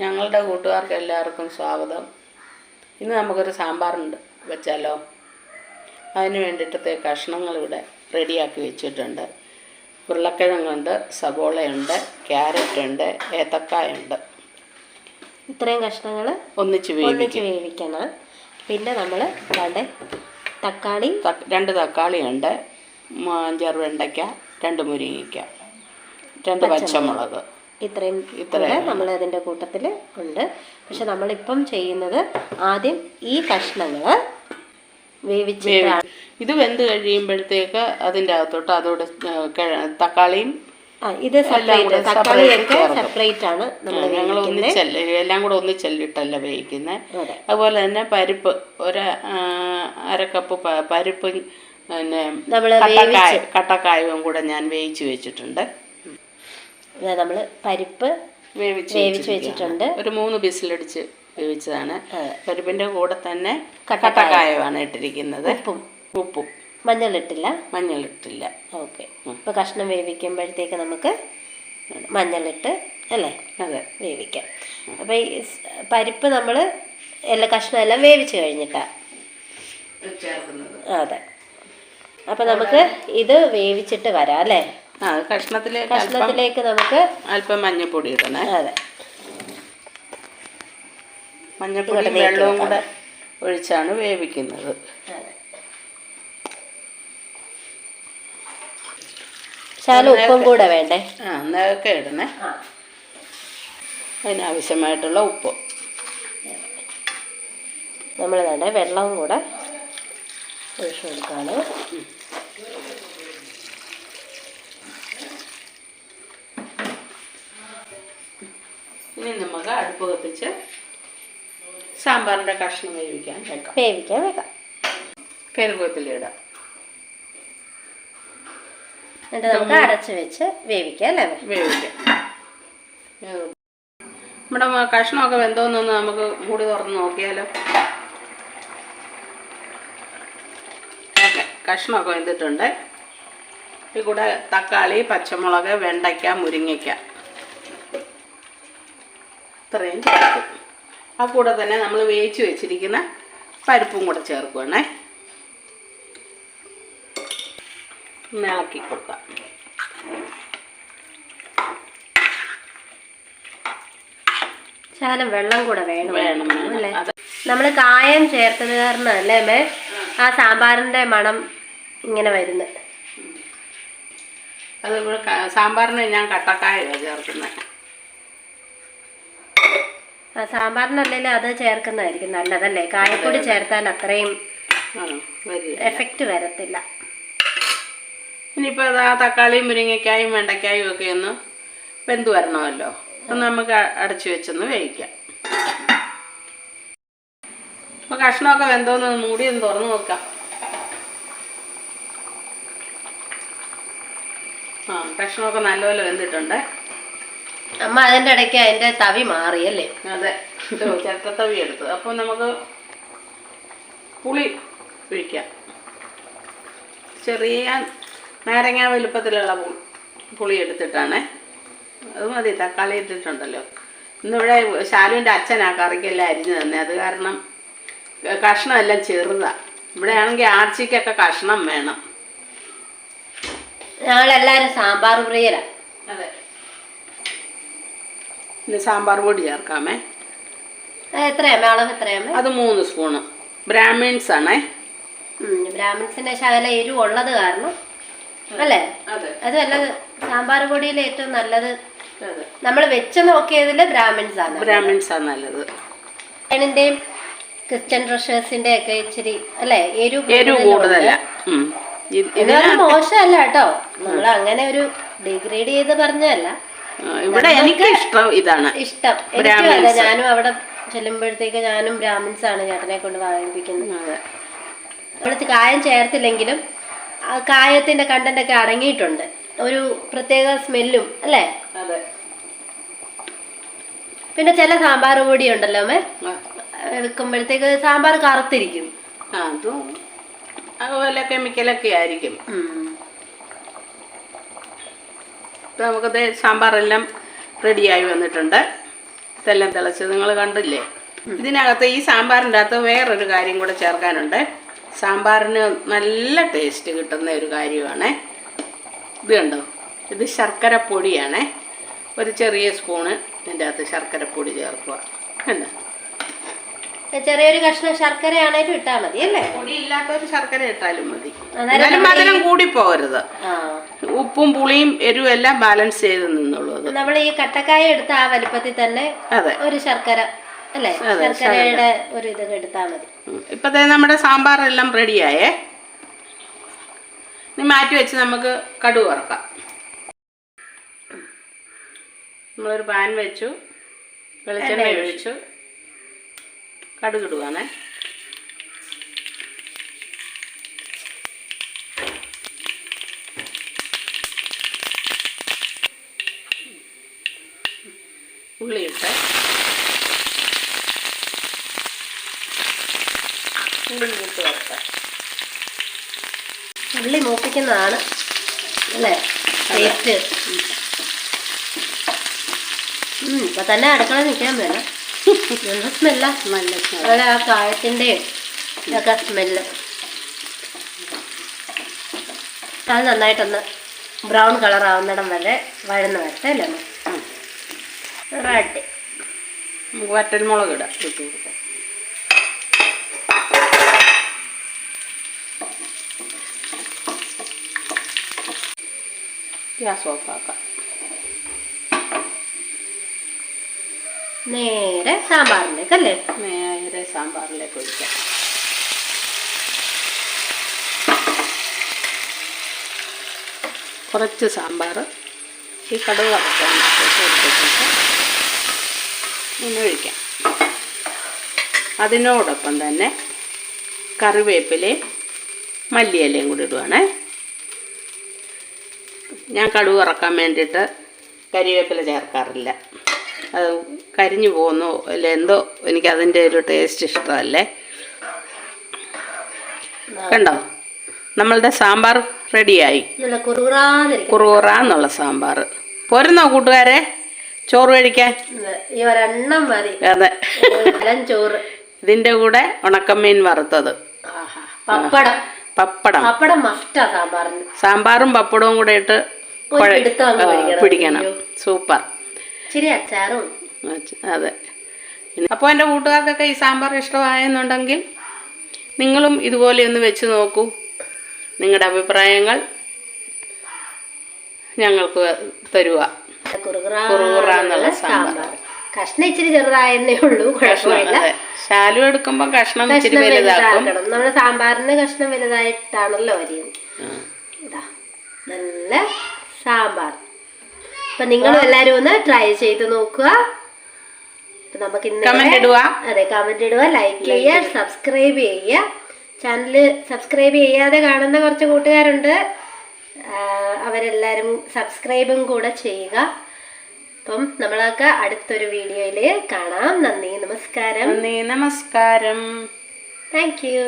ഞങ്ങളുടെ കൂട്ടുകാർക്ക് എല്ലാവർക്കും സ്വാഗതം. ഇന്ന് നമുക്കൊരു സാമ്പാറുണ്ട് വെച്ചാലോ? അതിന് വേണ്ടിയിട്ടത്തെ കഷ്ണങ്ങൾ ഇവിടെ റെഡിയാക്കി വെച്ചിട്ടുണ്ട്. ഉരുളക്കിഴങ്ങുണ്ട് സബോളയുണ്ട് ക്യാരറ്റ് ഉണ്ട് ഏത്തക്കായുണ്ട്. ഇത്രയും കഷ്ണങ്ങൾ ഒന്നിച്ച് ഒന്നിച്ച് വേവിക്കും. വേവിക്കണം. പിന്നെ നമ്മൾ രണ്ട് തക്കാളി തക്ക- രണ്ട് തക്കാളിയുണ്ട് ചെറുവെണ്ടയ്ക്ക രണ്ട് മുരിങ്ങയ്ക്ക. രണ്ട് പച്ചമുളക്. ഇത്രയും ഇത്രയും നമ്മൾ അതിന്റെ കൂട്ടത്തിൽ ഉണ്ട്. പക്ഷെ നമ്മളിപ്പം ചെയ്യുന്നത് ആദ്യം ഈ കഷ്ണങ്ങൾ വേവിച്ചിട്ടാണ് ഇത് വെന്ത് കഴിയുമ്പോഴത്തേക്ക് അതിന്റെ അകത്തോട്ട് അതോടെ തക്കാളിയും ഇത് സെപ്പറേറ്റ് കൂടെ തക്കാളിയൊക്കെ സെപ്പറേറ്റ് ആണ് ഞങ്ങൾ ഒന്നിച്ചല്ല എല്ലാം കൂടെ ഒന്നിച്ചല്ലിട്ടല്ല വേവിക്കുന്നത് അതെ. അതുപോലെ തന്നെ പരിപ്പ് ഒരു അരക്കപ്പ് അര കപ്പ് പരിപ്പ് പിന്നെ കട്ടക്കായവും കൂടെ ഞാൻ വേവിച്ച് വെച്ചിട്ടുണ്ട്. നമ്മൾ പരിപ്പ് വേവിച്ച് വെച്ചിട്ടുണ്ട്. ഒരു മൂന്ന് ബിസിലടിച്ച് വേവിച്ചതാണ്. പരിപ്പിന്റെ കൂടെ തന്നെ കട്ടക്കായ. കട്ടക്കായമാണ് ഇട്ടിരിക്കുന്നത്. ഉപ്പും. ഉപ്പും. മഞ്ഞളിട്ടില്ല. മഞ്ഞളിട്ടില്ല. ഓക്കെ. ഇപ്പൊ കഷ്ണം വേവിക്കുമ്പോഴത്തേക്ക് നമുക്ക് മഞ്ഞളിട്ട് അല്ലേ? അതെ. വേവിക്കാം. അപ്പൊ ഈ പരിപ്പ് നമ്മൾ എല്ലാ കഷ്ണം എല്ലാം വേവിച്ച് കഴിഞ്ഞിട്ടാ. അതെ. അപ്പൊ നമുക്ക് ഇത് വേവിച്ചിട്ട് വരാം അല്ലേ? ആ കഷ്ണത്തിലേക്ക് കഷ്ണത്തിലേക്ക് നമുക്ക് അല്പം മഞ്ഞപ്പൊടി ഇടണേ. അതെ. മഞ്ഞപ്പൊടി വെള്ളവും കൂടെ ഒഴിച്ചാണ് വേവിക്കുന്നത്. ശാല ഉപ്പും കൂടെ വേണ്ടേ? ആ നേരൊക്കെ ഇടണേ. അതിനാവശ്യമായിട്ടുള്ള ഉപ്പ്. നമ്മൾ വേണ്ടേ വെള്ളവും കൂടെ ഒഴിച്ചു കൊടുക്കുകയാണ്. ഇനി നമുക്ക് അടുപ്പ് കത്തിച്ച് സാമ്പാറിന്റെ കഷ്ണം വേവിക്കാൻ വെക്കാം. വേവിക്കാൻ വെക്കാം. കരുവേപ്പിലിടാം എന്നിട്ട് നമുക്ക് അടച്ച് വെച്ച് വേവിക്കാം അല്ലേ? വേവിക്കാം. നമ്മുടെ കഷ്ണമൊക്കെ വെന്തോന്നൊന്ന് നമുക്ക് മൂടി തുറന്ന് നോക്കിയാലോ? ഓക്കെ കഷ്ണമൊക്കെ വെന്തിട്ടുണ്ട്. ഈ കൂടെ തക്കാളി പച്ചമുളക് വെണ്ടയ്ക്ക മുരിങ്ങയ്ക്ക. ഇത്രയും ചേർക്കും ആ കൂടെ തന്നെ നമ്മൾ വേവിച്ച് വെച്ചിരിക്കുന്ന പരിപ്പും കൂടെ ചേർക്കുവാണേ. ഇളക്കി കൊടുക്കാം. ശകലം വെള്ളം കൂടെ വേണം. വേണം അല്ലേ? നമ്മൾ കായം ചേർത്തത് കാരണം അല്ലേ മേ ആ സാമ്പാറിന്റെ മണം ഇങ്ങനെ വരുന്നത്. അതുപോലെ സാമ്പാറിന് ഞാൻ കട്ടക്കായ ചേർക്കുന്നത് ആ സാമ്പാറിനല്ലെങ്കിൽ അത് ചേർക്കുന്നതായിരിക്കും നല്ലതല്ലേ? കായപ്പൊടി ചേർത്താൽ അത്രയും എഫക്റ്റ് വരത്തില്ല. ഇനിയിപ്പോൾ ആ തക്കാളിയും മുരിങ്ങയ്ക്കായും വെണ്ടയ്ക്കായും ഒക്കെ ഒന്ന് വെന്ത് വരണമല്ലോ. അപ്പം നമുക്ക് അടച്ചു വെച്ചൊന്ന് വേവിക്കാം. അപ്പോൾ കഷ്ണമൊക്കെ വെന്തോന്ന് മൂടി ഒന്ന് തുറന്ന് നോക്കാം. ആ കഷ്ണമൊക്കെ നല്ലപോലെ വെന്തിട്ടുണ്ട്. അമ്മ അതിന്റെ ഇടയ്ക്ക് അതിന്റെ തവി മാറിയല്ലേ അതെ. ചിരട്ടത്തവി എടുത്ത് അപ്പൊ നമുക്ക് പുളി ഒഴിക്കാം. ചെറിയ നാരങ്ങ വലുപ്പത്തിലുള്ള പുളി എടുത്തിട്ടാണ്. അത് മതി തക്കാളി ഇട്ടിട്ടുണ്ടല്ലോ. ഇന്നിവിടെ ശാലുവിന്റെ അച്ഛനാ കറിക്കെല്ലാം അരിഞ്ഞു തന്നെ. അത് കാരണം കഷ്ണമെല്ലാം ചെറുതാ. ഇവിടെ ആണെങ്കിൽ ആർച്ചിക്കൊക്കെ കഷ്ണം വേണം. ഞങ്ങളെല്ലാവരും സാമ്പാർ പ്രിയരാ. അതെ ഇനി സാമ്പാർ പൊടി ചേർക്കാമേ. എത്രയാമേ അളവ് എത്രയാമേ അത് മൂന്ന് സ്പൂണ്. ബ്രാഹ്മിൻസ് ആണേ. ബ്രാഹ്മിൻസിന്റെ ശകല എരിവ് ഉള്ളത് കാരണം അല്ലേ? അതെ. അതുമല്ല സാമ്പാർ പൊടിയിൽ ഏറ്റവും നല്ലത് നമ്മൾ വെച്ച് നോക്കിയതിൽ ബ്രാഹ്മിൻസ് ആണ്. ബ്രാഹ്മിൻസ് ആണ് നല്ലത്. ണിന്റെയും ക്രിസ്ത്യൻ ഡ്രഷേഴ്സിന്റെ ഒക്കെ ഇച്ചിരി അല്ലേ? എരിവ് എരിവ് കൂടുതല. ഇതൊരു മോശമല്ല കേട്ടോ. നമ്മൾ അങ്ങനെ ഒരു ഡിഗ്രേഡ് ചെയ്ത് പറഞ്ഞതല്ല. ഇവിടെ എനിക്ക് ഇഷ്ടം ഇതാണ്. ഇഷ്ടം. ഞാനും അവിടെ ചെല്ലുമ്പോഴത്തേക്ക് ഞാനും ബ്രാഹ്മിൻസ് ആണ് ചേട്ടനെ കൊണ്ട് വായിപ്പിക്കുന്നത്. അവിടുത്തെ ഇവിടുത്തെ കായം ചേർത്തില്ലെങ്കിലും കായത്തിന്റെ കണ്ടന്റ് ഒക്കെ അടങ്ങിയിട്ടുണ്ട്. ഒരു പ്രത്യേക സ്മെല്ലും അല്ലേ? പിന്നെ ചില സാമ്പാർ പൊടി ഉണ്ടല്ലോ വെക്കുമ്പോഴത്തേക്ക് സാമ്പാർ കറുത്തിരിക്കും. അതും അതുപോലെ കെമിക്കലൊക്കെ ആയിരിക്കും. ഉം. ഇപ്പം നമുക്ക് ദേ സാമ്പാറെല്ലാം റെഡിയായി വന്നിട്ടുണ്ട്. ഇതെല്ലാം തിളച്ച് നിങ്ങൾ കണ്ടില്ലേ? ഇതിനകത്ത് ഈ സാമ്പാറിന്റെ അകത്ത് വേറൊരു കാര്യം കൂടെ ചേർക്കാനുണ്ട്. സാമ്പാറിന് നല്ല ടേസ്റ്റ് കിട്ടുന്ന ഒരു കാര്യമാണ്. ഇത് കണ്ടോ? ഇത് ശർക്കര പൊടിയാണ് ഒരു ചെറിയ സ്പൂണ് ഇതിന്റെ അകത്ത് ശർക്കര പൊടി ചേർക്കുക. കണ്ടോ? ചെറിയൊരു കഷ്ണം ശർക്കരയാണേലും ഇട്ടാൽ മതി അല്ലേ? പൊടി ഇല്ലാത്തൊരു ശർക്കര ഇട്ടാലും മതി. എന്നാലും മധുരം കൂടി പോകരുത് ഉപ്പും പുളിയും എരിവും എല്ലാം ബാലൻസ് ചെയ്ത് നിന്നുള്ളൂ നമ്മൾ ഈ കട്ടക്കായ എടുത്ത ആ വലിപ്പത്തിൽ തന്നെ ഒരു ശർക്കര അല്ലേ? ശർക്കരയുടെ ഒരു ഇത് എടുത്താൽ മതി. ഇപ്പത്തെ നമ്മുടെ നമ്മുടെ സാമ്പാറെല്ലാം റെഡിയായേ. ഇനി മാറ്റി വെച്ച് നമുക്ക് കടുക് വറക്കാം. നമ്മളൊരു പാൻ വെച്ചു വെളിച്ചെണ്ണ ഒഴിച്ചു. കടുക് ഉള്ളിയിട്ട് ഉള്ളി ഇട്ട് ഉള്ളി ഇട്ട് വറുക്കാം. ഉള്ളി മൂപ്പിക്കുന്നതാണ്. അല്ലേ? ടേസ്റ്റ് ഇപ്പൊ തന്നെ അടുക്കള നിൽക്കാൻ വേണം നല്ല സ്മെല്ല. നല്ല അവിടെ ആ കായത്തിന്റെയും ഒക്കെ സ്മെല്ല്. അത് നന്നായിട്ടൊന്ന് ബ്രൗൺ കളർ ആവുന്നിടം വരെ വഴന്ന് വരട്ടെ അല്ലേ? റെഡി. നമുക്ക് വറ്റൽമുളക് ഇടാം. ഇട്ട് കൊടുക്കാം. ഗ്യാസ് ഓഫാക്കാം നേരെ സാമ്പാറിലേക്ക് അല്ലേ? നേരെ സാമ്പാറിലേക്ക് ഒഴിക്കാം. കുറച്ച് സാമ്പാർ ഈ കടുക് വറുക്കാൻ ഒഴിക്കാം അതിനോടൊപ്പം തന്നെ കറിവേപ്പിലയും മല്ലിയിലയും കൂടി ഇടുവാണേ. ഞാൻ കടുക് ഇറക്കാൻ വേണ്ടിയിട്ട് കരിവേപ്പില ചേർക്കാറില്ല. അത് കരിഞ്ഞു പോകുന്നു. അല്ല? എന്തോ എനിക്ക് അതിന്റെ ഒരു ടേസ്റ്റ് ഇഷ്ടമല്ലേ? കണ്ടോ? നമ്മളുടെ സാമ്പാർ റെഡിയായി. കുറുകുറാന്നുള്ള സാമ്പാർ. പോരുന്നോ കൂട്ടുകാരെ? ചോറ് കഴിക്കാൻ ഈ ഒരെണ്ണം മതി. അതെ. ചോറ്. ഇതിന്റെ കൂടെ ഉണക്കമീൻ വറുത്തത്. പപ്പടം. പപ്പടം. പപ്പടം മസ്റ്റാ സാമ്പാറിന്. സാമ്പാറും പപ്പടവും കൂടെ ഇട്ട്. പിടിക്കണം. സൂപ്പർ. ഇച്ചിരി അച്ചാറും അതെ. അപ്പോൾ എന്റെ കൂട്ടുകാർക്കൊക്കെ ഈ സാമ്പാർ ഇഷ്ടമായെന്നുണ്ടെങ്കിൽ നിങ്ങളും ഇതുപോലെ ഒന്ന് വെച്ച് നോക്കൂ. നിങ്ങളുടെ അഭിപ്രായങ്ങൾ ഞങ്ങൾക്ക് തരുക. കുറുകുറാ സാമ്പാർ. കഷ്ണം ഇച്ചിരി ചെറുതായെന്നേ ഉള്ളൂ കുഴപ്പമില്ല. ശാലു എടുക്കുമ്പോൾ കഷ്ണം ഇച്ചിരി വലുതാക്കും. നമ്മുടെ സാമ്പാറിന് കഷ്ണം വലുതായിട്ടാണല്ലോ അരിയുന്നത് നല്ല സാമ്പാർ. അപ്പൊ നിങ്ങളും എല്ലാരും ഒന്ന് ട്രൈ ചെയ്ത് നോക്കുക. നമുക്ക് കമന്റ് ഇടുക. അതെ കമന്റ് ഇടുക ലൈക്ക് ചെയ്യുക സബ്സ്ക്രൈബ് ചെയ്യുക. ചാനൽ സബ്സ്ക്രൈബ് ചെയ്യാതെ കാണുന്ന കുറച്ച് കൂട്ടുകാരുണ്ട്. അവരെല്ലാരും അവരെല്ലാവരും സബ്സ്ക്രൈബും കൂടെ ചെയ്യുക. അപ്പം നമ്മളൊക്കെ അടുത്തൊരു വീഡിയോയിൽ കാണാം. നന്ദി നമസ്കാരം. നന്ദി നമസ്കാരം. Thank you